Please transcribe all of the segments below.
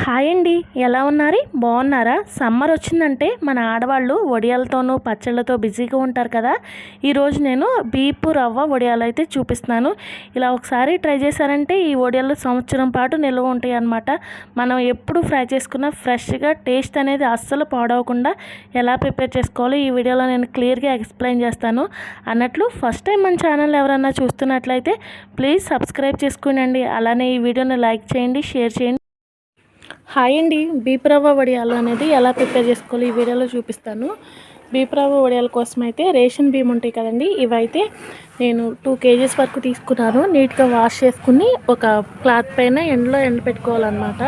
Hi అండి. ఎలా ఉన్నారు? బాగున్నారా? సమ్మర్ వచ్చిందంటే మన ఆడవాళ్ళు వడియాలతోనూ పచ్చళ్ళతో బిజీగా ఉంటారు కదా. ఈరోజు నేను బీపు రవ్వ వడియాలు అయితే చూపిస్తున్నాను. ఇలా ఒకసారి ట్రై చేశారంటే ఈ వడియాలు సంవత్సరం పాటు నిల్వ ఉంటాయి అన్నమాట. మనం ఎప్పుడు ఫ్రై చేసుకున్న ఫ్రెష్గా టేస్ట్ అనేది అస్సలు పాడవకుండా ఎలా ప్రిపేర్ చేసుకోవాలో ఈ వీడియోలో నేను క్లియర్గా ఎక్స్ప్లెయిన్ చేస్తాను. అన్నట్లు ఫస్ట్ టైం మన ఛానల్ ఎవరన్నా చూస్తున్నట్లయితే ప్లీజ్ సబ్స్క్రైబ్ చేసుకోనండి. అలానే ఈ వీడియోని లైక్ చేయండి షేర్ చేయండి. హాయ్ అండి. బీప్రవ్వ వడియాలు అనేది ఎలా ప్రిపేర్ చేసుకోవాలి ఈ వీడియోలో చూపిస్తాను. బీప్రవ్వ వడియాల కోసం అయితే రేషన్ బియ్యం ఉంటాయి కదండి. ఇవైతే నేను టూ కేజీస్ వరకు తీసుకున్నాను. నీట్గా వాష్ చేసుకుని ఒక క్లాత్ పైన ఎండలో ఎండ పెట్టుకోవాలన్నమాట.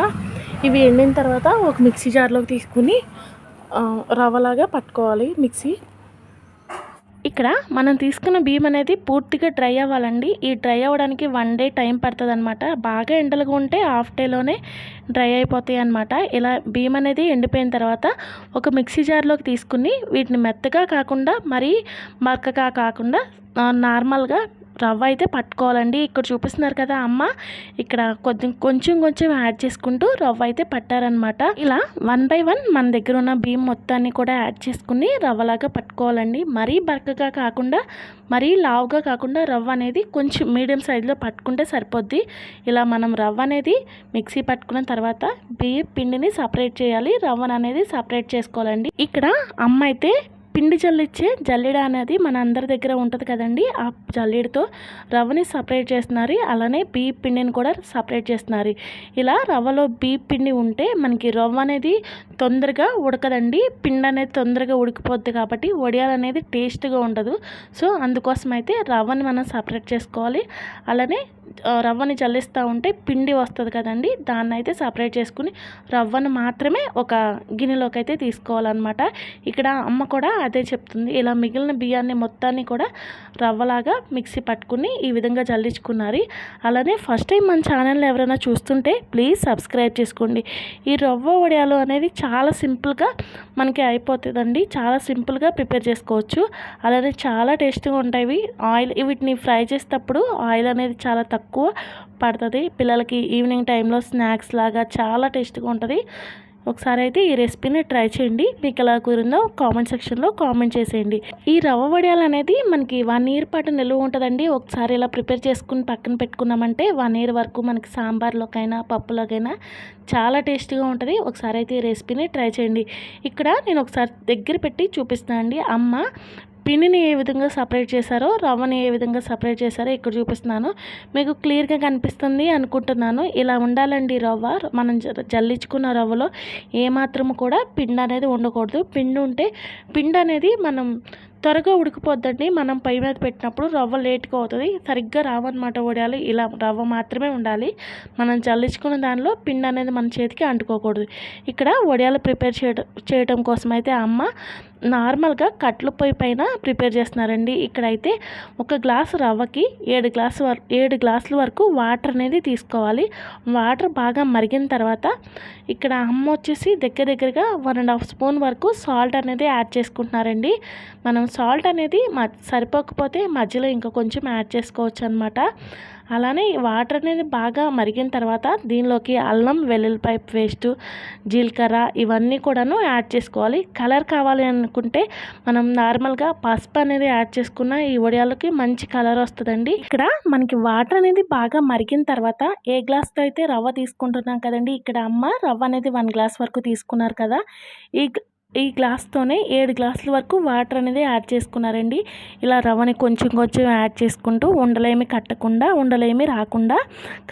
ఇవి ఎండిన తర్వాత ఒక మిక్సీ జార్లోకి తీసుకుని రవ్వలాగా పట్టుకోవాలి మిక్సీ. ఇక్కడ మనం తీసుకున్న బియ్యం అనేది పూర్తిగా డ్రై అవ్వాలండి. ఈ డ్రై అవ్వడానికి వన్ డే టైం పడుతుంది అనమాట బాగా ఎండలుగా ఉంటే హాఫ్ డేలోనే డ్రై అయిపోతాయి అనమాట ఇలా బియ్యం అనేది ఎండిపోయిన తర్వాత ఒక మిక్సీ జార్లోకి తీసుకుని వీటిని మెత్తగా కాకుండా మరీ మరకగా కాకుండా నార్మల్గా రవ్వ అయితే పట్టుకోవాలండి. ఇక్కడ చూపిస్తున్నారు కదా అమ్మ. ఇక్కడ కొంచెం కొంచెం కొంచెం యాడ్ చేసుకుంటూ రవ్వ అయితే పట్టారనమాట ఇలా వన్ బై వన్ మన దగ్గర ఉన్న బియ్యం మొత్తాన్ని కూడా యాడ్ చేసుకుని రవ్వలాగా పట్టుకోవాలండి. మరీ బరకగా కాకుండా మరీ లావుగా కాకుండా రవ్వ అనేది కొంచెం మీడియం సైజులో పట్టుకుంటే సరిపోద్ది. ఇలా మనం రవ్వ అనేది మిక్సీ పట్టుకున్న తర్వాత బియ్యం పిండిని సపరేట్ చేయాలి. రవ్వను అనేది సపరేట్ చేసుకోవాలండి. ఇక్కడ అమ్మ అయితే పిండి జల్లిచ్చే జల్లెడ అనేది మన అందరి దగ్గర ఉంటుంది కదండి. ఆ జల్లెడతో రవ్వని సపరేట్ చేస్తున్నారు. అలానే బీప్ పిండిని కూడా సపరేట్ చేస్తున్నారు. ఇలా రవ్వలో బీప్ పిండి ఉంటే మనకి రవ్వ అనేది తొందరగా ఉడకదండి. పిండి అనేది తొందరగా ఉడికిపోద్ది కాబట్టి వడియాలు అనేది టేస్ట్గా ఉండదు. సో అందుకోసం అయితే రవ్వని మనం సపరేట్ చేసుకోవాలి. అలానే రవ్వని చల్లిస్తూ ఉంటే పిండి వస్తుంది కదండి. దాన్ని అయితే సపరేట్ చేసుకుని రవ్వను మాత్రమే ఒక గిన్నెలోకి అయితే తీసుకోవాలన్నమాట. ఇక్కడ అమ్మ కూడా అదే చెప్తుంది. ఇలా మిగిలిన బియ్యాన్ని మొత్తాన్ని కూడా రవ్వలాగా మిక్సీ పట్టుకుని ఈ విధంగా జల్లించుకున్నారు అలానే ఫస్ట్ టైం మన ఛానల్ ఎవరైనా చూస్తుంటే ప్లీజ్ సబ్స్క్రైబ్ చేసుకోండి. ఈ రవ్వ వడియాలు అనేది చాలా సింపుల్గా మనకి అయిపోతుందండి. చాలా సింపుల్గా ప్రిపేర్ చేసుకోవచ్చు. అలానే చాలా టేస్ట్గా ఉంటాయి. ఆయిల్ వీటిని ఫ్రై చేసేటప్పుడు ఆయిల్ అనేది చాలా తక్కువ పడుతుంది. పిల్లలకి ఈవినింగ్ టైంలో స్నాక్స్ లాగా చాలా టేస్ట్గా ఉంటుంది. ఒకసారి అయితే ఈ రెసిపీని ట్రై చేయండి. మీకు ఎలా కుదిరిందో కామెంట్ సెక్షన్లో కామెంట్ చేసేయండి. ఈ రవ్వ వడియాలు అనేది మనకి వన్ ఇయర్ పాటు నిలువ ఉంటుందండి. ఒకసారి ఇలా ప్రిపేర్ చేసుకుని పక్కన పెట్టుకున్నామంటే వన్ ఇయర్ వరకు మనకి సాంబార్లోకైనా పప్పులోకైనా చాలా టేస్టీగా ఉంటుంది. ఒకసారి అయితే ఈ రెసిపీని ట్రై చేయండి. ఇక్కడ నేను ఒకసారి దగ్గర పెట్టి చూపిస్తాను అండి అమ్మ పిండిని ఏ విధంగా సపరేట్ చేశారో రవ్వని ఏ విధంగా సపరేట్ చేశారో ఇక్కడ చూపిస్తున్నాను. మీకు క్లియర్గా కనిపిస్తుంది అనుకుంటున్నాను. ఇలా ఉండాలండి రవ్వ. మనం జల్లించుకున్న రవ్వలో ఏమాత్రం కూడా పిండి అనేది ఉండకూడదు. పిండి ఉంటే పిండి అనేది మనం త్వరగా ఉడికిపోద్దండి. మనం పై మీద పెట్టినప్పుడు రవ్వ లేట్గా అవుతుంది. సరిగ్గా రావన్నమాట వడియాలి ఇలా రవ్వ మాత్రమే ఉండాలి. మనం చల్లించుకున్న దానిలో పిండి అనేది మన చేతికి అంటుకోకూడదు. ఇక్కడ వడియాలు ప్రిపేర్ చేయడం చేయడం కోసం అయితే అమ్మ నార్మల్గా కట్లు పొయ్యి పైన ప్రిపేర్ చేస్తున్నారండి. ఇక్కడైతే ఒక గ్లాసు రవ్వకి ఏడు గ్లాసు వరకు ఏడు గ్లాసుల వరకు వాటర్ అనేది తీసుకోవాలి. వాటర్ బాగా మరిగిన తర్వాత ఇక్కడ అమ్మ వచ్చేసి దగ్గర దగ్గరగా వన్ అండ్ హాఫ్ స్పూన్ వరకు సాల్ట్ అనేది యాడ్ చేసుకుంటున్నారండి. మనం సాల్ట్ అనేది సరిపోకపోతే మధ్యలో ఇంకా కొంచెం యాడ్ చేసుకోవచ్చు అనమాట అలానే వాటర్ అనేది బాగా మరిగిన తర్వాత దీనిలోకి అల్లం వెల్లుల్లిపాయ పేస్టు జీలకర్ర ఇవన్నీ కూడాను యాడ్ చేసుకోవాలి. కలర్ కావాలి అనుకుంటే మనం నార్మల్గా పసుపు అనేది యాడ్ చేసుకున్న ఈ వడియాలకి మంచి కలర్ వస్తుందండి. ఇక్కడ మనకి వాటర్ అనేది బాగా మరిగిన తర్వాత ఏ గ్లాస్తో అయితే రవ్వ తీసుకుంటున్నాం కదండి ఇక్కడ అమ్మ రవ్వ అనేది వన్ గ్లాస్ వరకు తీసుకున్నారు కదా. ఈ ఈ గ్లాస్తోనే ఏడు గ్లాసుల వరకు వాటర్ అనేది యాడ్ చేసుకున్నారండి. ఇలా రవ్వని కొంచెం కొంచెం యాడ్ చేసుకుంటూ ఉండలేమి కట్టకుండా ఉండలేమి రాకుండా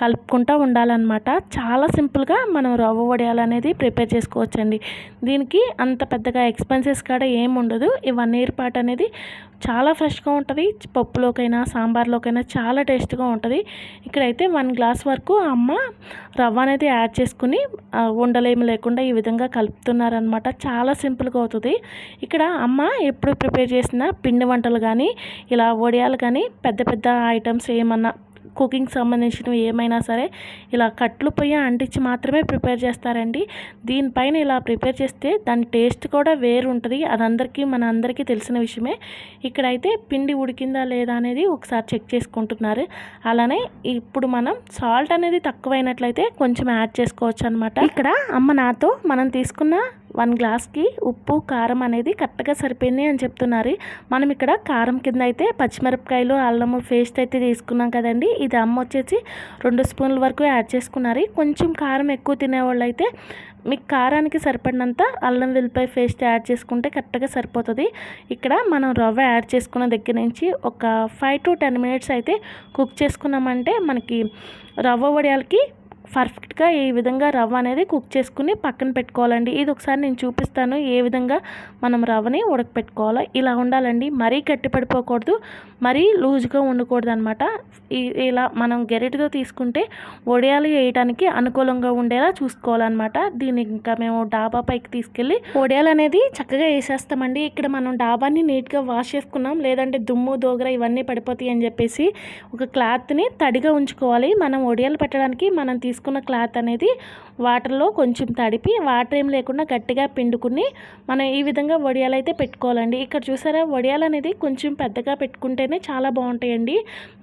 కలుపుకుంటూ ఉండాలన్నమాట. చాలా సింపుల్గా మనం రవ్వ వడియాలు అనేది ప్రిపేర్ చేసుకోవచ్చండి. దీనికి అంత పెద్దగా ఎక్స్పెన్సెస్ కాడ ఏమి ఉండదు. ఈ వన్ ఇయర్ పాటు అనేది చాలా ఫ్రెష్గా ఉంటుంది. పప్పులోకైనా సాంబార్లోకైనా చాలా టేస్ట్గా ఉంటుంది. ఇక్కడైతే వన్ గ్లాస్ వరకు అమ్మ రవ్వ అనేది యాడ్ చేసుకుని ఉండలేమి లేకుండా ఈ విధంగా కలుపుతున్నారనమాట చాలా సింపుల్గా అవుతుంది. ఇక్కడ అమ్మ ఎప్పుడు ప్రిపేర్ చేసిన పిండి వంటలు కానీ ఇలా వడియాలు కానీ పెద్ద పెద్ద ఐటమ్స్ ఏమన్నా కుకింగ్ సంబంధించినవి ఏమైనా సరే ఇలా కట్లు పొయ్యి అంటించి మాత్రమే ప్రిపేర్ చేస్తారండి. దీనిపైన ఇలా ప్రిపేర్ చేస్తే దాని టేస్ట్ కూడా వేరు ఉంటుంది అది అందరికీ మన అందరికీ తెలిసిన విషయమే. ఇక్కడైతే పిండి ఉడికిందా లేదా అనేది ఒకసారి చెక్ చేసుకుంటున్నారు. అలానే ఇప్పుడు మనం సాల్ట్ అనేది తక్కువైనట్లయితే కొంచెం యాడ్ చేసుకోవచ్చు అనమాట ఇక్కడ అమ్మ నాతో మనం తీసుకున్న వన్ గ్లాస్కి ఉప్పు కారం అనేది కరెక్ట్గా సరిపోయింది అని చెప్తున్నారు. మనం ఇక్కడ కారం కింద అయితే పచ్చిమిరపకాయలు అల్లము పేస్ట్ అయితే తీసుకున్నాం కదండి. ఇది అమ్మ వచ్చేసి రెండు స్పూన్ల వరకు యాడ్ చేసుకున్నారు. కొంచెం కారం ఎక్కువ తినేవాళ్ళు అయితే మీకు కారానికి సరిపడినంత అల్లం వెల్లిపాయ పేస్ట్ యాడ్ చేసుకుంటే కరెక్ట్గా సరిపోతుంది. ఇక్కడ మనం రవ్వ యాడ్ చేసుకున్న దగ్గర నుంచి ఒక ఫైవ్ టు టెన్ మినిట్స్ అయితే కుక్ చేసుకున్నామంటే మనకి రవ్వ వడియాలకి పర్ఫెక్ట్గా ఈ విధంగా రవ్వ అనేది కుక్ చేసుకుని పక్కన పెట్టుకోవాలండి. ఇది ఒకసారి నేను చూపిస్తాను ఏ విధంగా మనం రవ్వని ఉడకపెట్టుకోవాలో. ఇలా ఉండాలండి. మరీ గట్టి పడిపోకూడదు. మరీ లూజ్గా ఉండకూడదు అనమాట ఇలా మనం గెరెటితో తీసుకుంటే వడియాలు వేయడానికి అనుకూలంగా ఉండేలా చూసుకోవాలన్నమాట. దీన్ని ఇంకా మేము డాబా పైకి తీసుకెళ్ళి వడియాలు అనేది చక్కగా వేసేస్తామండి. ఇక్కడ మనం డాబాని నీట్గా వాష్ చేసుకున్నాం. లేదంటే దుమ్ము దోగర ఇవన్నీ పడిపోతాయి అని చెప్పేసి ఒక క్లాత్ని తడిగా ఉంచుకోవాలి. మనం వడియాలు పెట్టడానికి మనం తీసుకున్న క్లాత్ అనేది వాటర్లో కొంచెం తడిపి వాటర్ ఏం లేకుండా గట్టిగా పిండుకుని మనం ఈ విధంగా వడియాలు అయితే పెట్టుకోవాలండి. ఇక్కడ చూసారా? వడియాలు అనేది కొంచెం పెద్దగా పెట్టుకుంటేనే చాలా బాగుంటాయండి.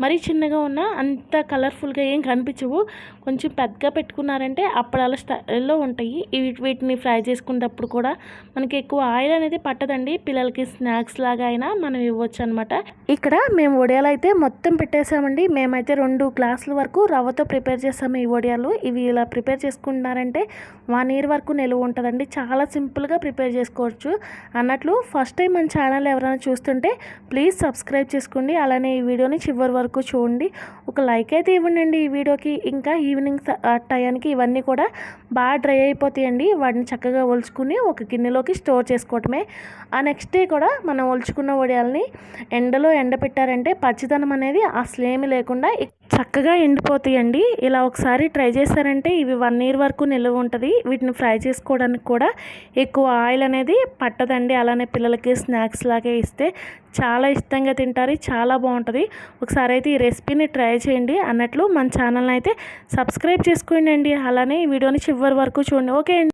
మరి చిన్నగా ఉన్న అంత కలర్ఫుల్గా ఏం కనిపించవు. కొంచెం పెద్దగా పెట్టుకున్నారంటే అప్పడాల స్టైల్లో ఉంటాయి. వీటిని ఫ్రై చేసుకునేటప్పుడు కూడా మనకి ఎక్కువ ఆయిల్ అనేది పట్టదండి. పిల్లలకి స్నాక్స్ లాగా అయినా మనం ఇవ్వచ్చు అనమాట ఇక్కడ మేము వడియాలు అయితే మొత్తం పెట్టేసామండి. మేమైతే రెండు గ్లాసుల వరకు రవ్వతో ప్రిపేర్ చేసాము ఈ వడియాలు. ఇవి ఇలా ప్రిపేర్ చేసుకుంటున్నారంటే వన్ ఇయర్ వరకు నిలువ ఉంటుందండి. చాలా సింపుల్గా ప్రిపేర్ చేసుకోవచ్చు. అన్నట్లు ఫస్ట్ టైం మన ఛానల్ ఎవరైనా చూస్తుంటే ప్లీజ్ సబ్స్క్రైబ్ చేసుకోండి. అలానే ఈ వీడియోని చివరి వరకు చూడండి. ఒక లైక్ అయితే ఇవ్వండి ఈ వీడియోకి. ఇంకా ఈవినింగ్ టయానికి ఇవన్నీ కూడా బాగా డ్రై అయిపోతాయండి. వాటిని చక్కగా ఒలుచుకుని ఒక గిన్నెలోకి స్టోర్ చేసుకోవటమే. ఆ నెక్స్ట్ డే కూడా మనం ఒలుచుకున్న వడియాలని ఎండలో ఎండపెట్టారంటే పచ్చిదనం అనేది అసలేమి లేకుండా చక్కగా ఎండిపోతాయండి. ఇలా ఒకసారి ట్రై చేశారంటే ఇవి వన్ ఇయర్ వరకు నిల్వ ఉంటుంది. వీటిని ఫ్రై చేసుకోవడానికి కూడా ఎక్కువ ఆయిల్ అనేది పట్టదండి. అలానే పిల్లలకి స్నాక్స్ లాగే ఇస్తే చాలా ఇష్టంగా తింటారు. చాలా బాగుంటుంది. ఒకసారి అయితే ఈ రెసిపీని ట్రై చేయండి. అన్నట్లు మన ఛానల్ని అయితే సబ్స్క్రైబ్ చేసుకోండి అండి. అలానే ఈ వీడియోని చివరి వరకు చూడండి. ఓకే